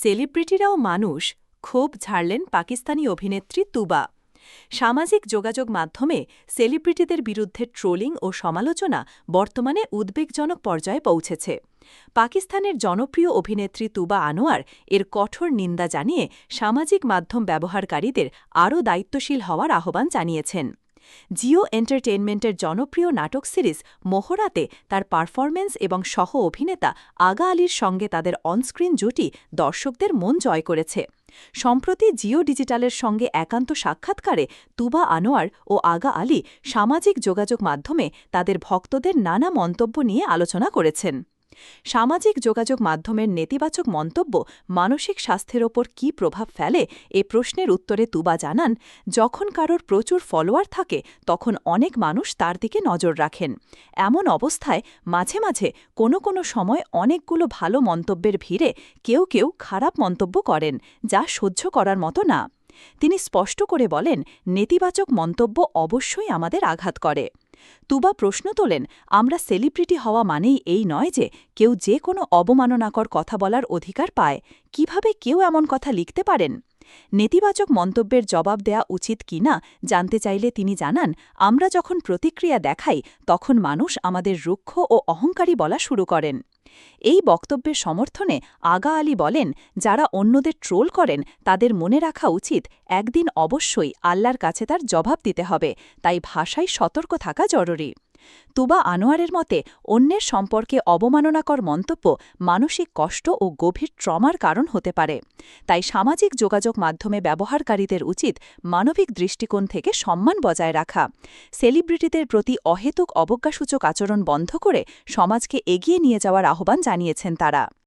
সেলিব্রিটিরাও মানুষ ক্ষোভ ঝাড়লেন পাকিস্তানি অভিনেত্রী তুবা। সামাজিক যোগাযোগ মাধ্যমে সেলিব্রিটিদের বিরুদ্ধে ট্রোলিং ও সমালোচনা বর্তমানে উদ্বেগজনক পর্যায়ে পৌঁছেছে। পাকিস্তানের জনপ্রিয় অভিনেত্রী তুবা আনোয়ার এর কঠোর নিন্দা জানিয়ে সামাজিক মাধ্যম ব্যবহারকারীদের আরও দায়িত্বশীল হওয়ার আহ্বান জানিয়েছেন। জিও এন্টারটেনমেন্টের জনপ্রিয় নাটক সিরিজ মোহরাতে তার পারফরমেন্স এবং সহ অভিনেতা আগা আলীর সঙ্গে তাদের অনস্ক্রিন জুটি দর্শকদের মন জয় করেছে। সম্প্রতি জিও ডিজিটালের সঙ্গে একান্ত সাক্ষাৎকারে তুবা আনোয়ার ও আগা আলী সামাজিক যোগাযোগ মাধ্যমে তাদের ভক্তদের নানা মন্তব্য নিয়ে আলোচনা করেছেন। সামাজিক যোগাযোগ মাধ্যমের নেতিবাচক মন্তব্য মানসিক স্বাস্থ্যের ওপর কী প্রভাব ফেলে এ প্রশ্নের উত্তরে তুবা জানান, যখন কারোর প্রচুর ফলোয়ার থাকে, তখন অনেক মানুষ তার দিকে নজর রাখেন। এমন অবস্থায় মাঝে মাঝে কোনো কোনো সময় অনেকগুলো ভালো মন্তব্যের ভিড়ে কেউ কেউ খারাপ মন্তব্য করেন, যা সহ্য করার মতো না। তিনি স্পষ্ট করে বলেন, নেতিবাচক মন্তব্য অবশ্যই আমাদের আঘাত করে। তুবা প্রশ্ন তোলেন, আমরা সেলিব্রিটি হওয়া মানেই এই নয় যে কেউ যে কোনো অবমাননাকর কথা বলার অধিকার পায়। কীভাবে কেউ এমন কথা লিখতে পারেন? নেতিবাচক মন্তব্যের জবাব দেয়া উচিত কিনা জানতে চাইলে তিনি জানান, আমরা যখন প্রতিক্রিয়া দেখাই, তখন মানুষ আমাদের রুক্ষ ও অহংকারী বলা শুরু করেন। এই বক্তব্যের সমর্থনে আগা আলী বলেন, যারা অন্যদের ট্রোল করেন, তাদের মনে রাখা উচিত, একদিন অবশ্যই আল্লাহর কাছে তার জবাব দিতে হবে, তাই ভাষায় সতর্ক থাকা জরুরি। তুবা আনোয়ারের মতে, অন্যের সম্পর্কে অবমাননাকর মন্তব্য মানসিক কষ্ট ও গভীর ট্রমার কারণ হতে পারে। তাই সামাজিক যোগাযোগ মাধ্যমে ব্যবহারকারীদের উচিত মানবিক দৃষ্টিকোণ থেকে সম্মান বজায় রাখা। সেলিব্রিটিদের প্রতি অহেতুক অবজ্ঞাসূচক আচরণ বন্ধ করে সমাজকে এগিয়ে নিয়ে যাওয়ার আহ্বান জানিয়েছেন তারা।